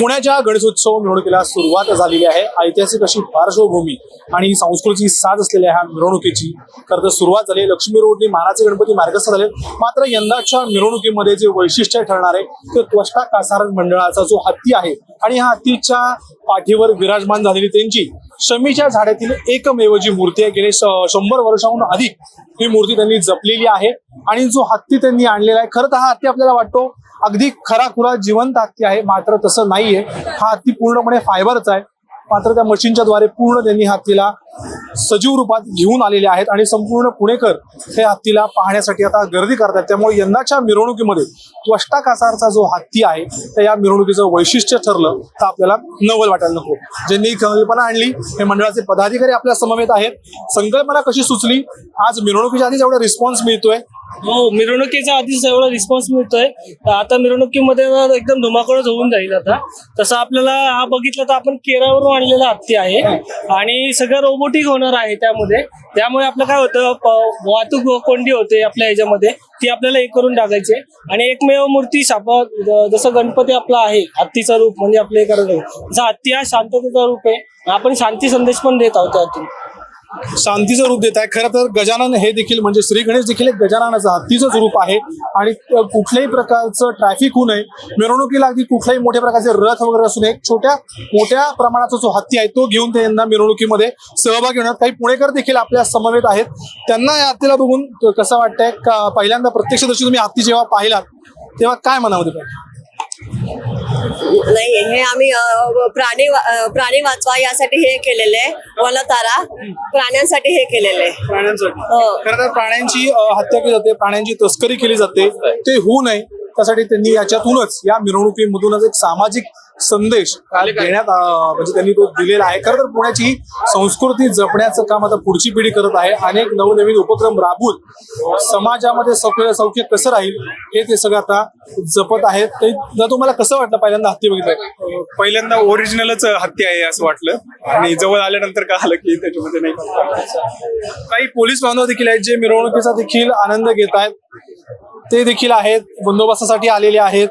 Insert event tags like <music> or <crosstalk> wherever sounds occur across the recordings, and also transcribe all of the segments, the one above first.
पुण्याच्या गणेशोत्सव मिरवणुकीला सुरुवात झालेली आहे. ऐतिहासिक अशी पार्श्वभूमी आणि संस्कृतीची साथ असलेल्या ह्या मिरवणुकीची खरं तर सुरुवात झाली लक्ष्मी रोडनी मानाचे गणपती मार्गस्थ झाले. मात्र यंदाच्या मिरवणुकीमध्ये जे वैशिष्ट्य ठरणार आहे ते त्वष्टा कासारण मंडळाचा जो हत्ती आहे आणि ह्या हत्तीच्या पाठीवर विराजमान झालेली त्यांची शमीच्या झाडातील एकमेव जी मूर्ती आहे गेले शंभर वर्षाहून अधिक ही मूर्ती त्यांनी जपलेली आहे. आणि जो हत्ती त्यांनी आणलेला आहे खरं तर हा हत्ती आपल्याला वाटतो अगदी खरा खुरा जिवंत हत्ती आहे मात्र तसं नाहीये. हा हत्ती पूर्णपणे फायबरचा आहे. मात्र त्या मशीनच्या द्वारे पूर्ण त्यांनी हत्तीला सजीव रूपात घेऊन आलेले आहेत आणि संपूर्ण पुणेकर हे हत्तीला पाहण्यासाठी आता गर्दी करतात. त्यामुळे यंदाच्या मिरवणुकीमध्ये त्वष्टा कासारचा जो हत्ती आहे त्या या मिरवणुकीचं वैशिष्ट्य ठरलं तर आपल्याला नवल वाटायला नको. ज्यांनी कल्पना आणली हे मंडळाचे पदाधिकारी आपल्या समवेत आहेत. संकल्पना कशी सुचली? आज मिरवणुकीच्या आधीच एवढा रिस्पॉन्स मिळतोय. हो मिरवणुकीचा आधीच एवढा रिस्पॉन्स मिळतोय. आता मिरवणुकीमध्ये एकदम धुमाकूळच होऊन जाईल आता. तसं आपल्याला हा बघितलं तर आपण केरळवरून आणलेला हत्ती आहे. आणि सगळं रोबोटिक होणार आहे त्यामध्ये. त्यामुळे आपलं काय होतं वाहतूक कोंडी होते आपल्या ह्याच्यामध्ये. ती आपल्याला एक करून टाकायची. आणि एकमेव मूर्ती शापा जसं गणपती आपला आहे हत्तीचं रूप म्हणजे आपलं हे जसं हत्ती हा शांततेचा रूप आहे आपण शांती संदेश पण देत आहोत त्यातून. शांतीचं रूप देत आहे. खरं तर गजानन हे देखील म्हणजे श्री गणेश देखील एक गजाननाचं हत्तीचंच रूप आहे. आणि कुठल्याही प्रकारचं ट्रॅफिक होऊ नये. मिरवणुकीला अगदी कुठल्याही मोठ्या प्रकारचे रथ वगैरे असू नये. एक छोट्या मोठ्या प्रमाणाचा जो हत्ती आहे तो घेऊन ते यंदा मिरवणुकीमध्ये सहभागी होणार. काही पुणेकर देखील आपल्या समवेत आहेत. त्यांना या हत्तीला बघून कसं वाटतंय? का पहिल्यांदा प्रत्यक्षदर्शी तुम्ही हत्ती जेव्हा पाहिलात तेव्हा काय मनामध्ये पाहिजे नाही हे आम्ही प्राणी प्राणी वाचवा यासाठी हे केलेले आहे वनतारा. प्राण्यांसाठी हे केलेले आहे. प्राण्यांसाठी. हो. खरं तर प्राण्यांची हत्या केली जाते प्राण्यांची तस्करी केली जाते ते होऊ नये. त्यासाठी त्यांनी याच्यातूनच या मिरवणुकीमधूनच एक सामाजिक संदेश काल देण्यात म्हणजे त्यांनी तो दिलेला आहे. खरं तर पुण्याची संस्कृती जपण्याचं काम आता पुढची पिढी करत आहे. अनेक नवनवीन उपक्रम राबवून समाजामध्ये सौख्य सौख्य कसं राहील हे ते सगळं आता जपत आहेत. ते तुम्हाला कसं वाटलं पहिल्यांदा हत्ती बघितलं? पहिल्यांदा ओरिजिनलच हत्ती आहे असं वाटलं. आणि जवळ आल्यानंतर कळालं की त्याच्यामध्ये नाही काही पोलीस बांधव देखील आहेत जे मिरवणुकीचा देखील आनंद घेत आहेत. ते देखील आहेत बंदोबस्तासाठी आलेले आहेत.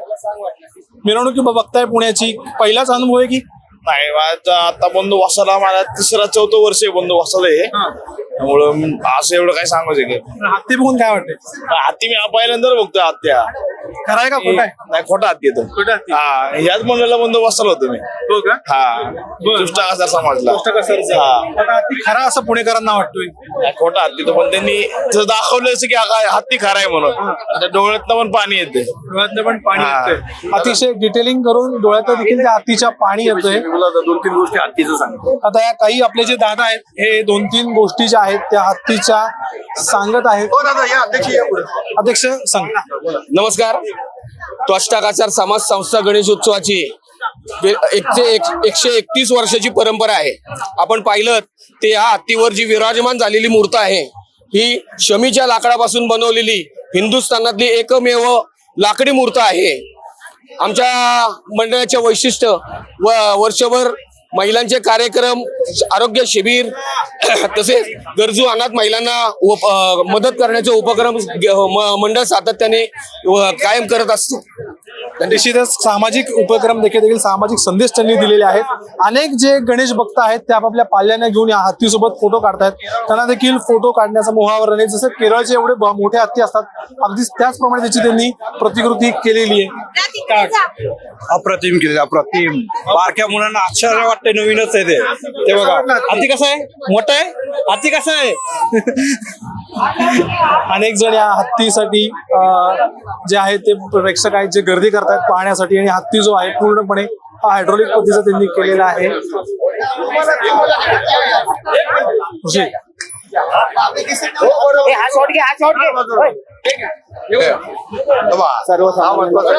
मिरवणुकी बघताय पुण्याची. पहिलाच अनुभव आहे की? नाही माझा आता बंदोबस्ताला मला तिसरा चौथं वर्ष आहे बंदोबस्ताला आहे त्यामुळं म- असं एवढं काय सांगायचं की हत्ती बघून काय वाटतंय? हत्ती मी पहिल्यांदा बघतोय हत्या. खरं आहे का? खोटं आहे? नाही खोटा हत्ती येतो खोटं? हा ह्याच मंडळाला बंदोबस्ताला होतो मी. हो का? हा. दुष्टा समाजला. गोष्ट कसं हा. आता हत्ती खरा असं पुणेकरांना वाटतोय. नाही, खोटा हत्ती तो पण त्यांनी जर दाखवलं असं की हा काय हत्ती खरा आहे म्हणून. त्या डोळ्यातनं पण पाणी येते डोळ्यातनं पण पाणी हा. येतंय. अतिशय डिटेलिंग करून डोळ्यात देखील त्या हत्तीच्या पाणी येतंय. दोन तीन गोष्टी हत्तीचं सांगतो. आता या काही आपले जे दादा आहेत हे दोन तीन गोष्टी ज्या आहेत त्या हत्तीच्या सांगत आहेत अध्यक्ष सांग. नमस्कार. त्वष्टाकाचार समाज संस्था गणेशोत्सवाची वे- एकशे एक- एकशे एकतीस वर्षाची परंपरा आहे. आपण पाहिलं ते या हत्तीवर जी विराजमान झालेली मूर्त आहे ही शमीच्या लाकडापासून बनवलेली हिंदुस्थानातली एकमेव लाकडी मूर्त आहे. आमच्या मंडळाचे वैशिष्ट्य व वर्षभर महिलांचे कार्यक्रम आरोग्य शिबिर <clears throat> तसेच गरजू अनाथ महिलांना मदत करण्याचे उपक्रम म- मंडळ सातत्याने व- कायम करत असतो. निश्चितच सामाजिक उपक्रम देखील देखील सामाजिक संदेश त्यांनी दिलेले आहेत. अनेक जे गणेश भक्त आहेत ते आपापल्या पाल्यांना घेऊन या हत्तीसोबत फोटो काढतायत. त्यांना देखील फोटो काढण्याचा मोहावर नाही जसं केरळचे एवढे ब- मोठे हत्ती असतात. अगदी त्याचप्रमाणे त्याची त्यांनी प्रतिकृती केलेली आहे. अप्रतिम केले अप्रतिम बारक्या मुलांना आश्चर्य वाटते नवीनच आहे ते. ते बघा. हत्ती कसं आहे? मोठं आहे? हत्ती कसं आहे? अनेक जण या हत्तीसाठी जे आहे ते प्रेक्षक आहेत जे गर्दी करतायत पाहण्यासाठी आणि हत्ती जो आहे पूर्णपणे हा हायड्रोलिक पद्धतीचा त्यांनी केलेला आहे.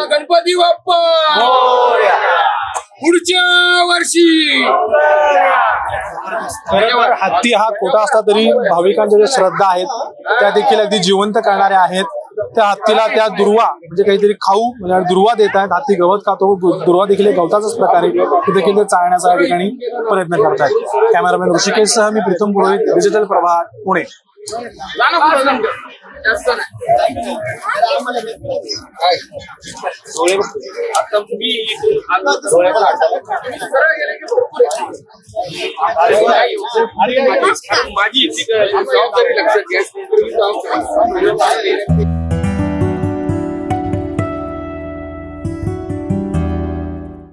गणपती बाप्पा! पुढच्या वर्षी! हत्ती हा खोटा असला तरी भाविकांच्या ज्या श्रद्धा आहेत त्या देखील अगदी जिवंत करणाऱ्या आहेत. त्या हत्तीला त्या दुर्वा म्हणजे काहीतरी खाऊ म्हणजे दुर्वा देत आहेत. हत्ती गवत खातो. दुर्वा देखील गवताचाच प्रकार आहे. ते देखील ते चाळण्याचा या ठिकाणी प्रयत्न करतायत. कॅमेरामॅन ऋषिकेश सह मी प्रीतम पुरोहित डिजिटल प्रवाह पुणे. माझी जबाबदारी लक्षात घ्या.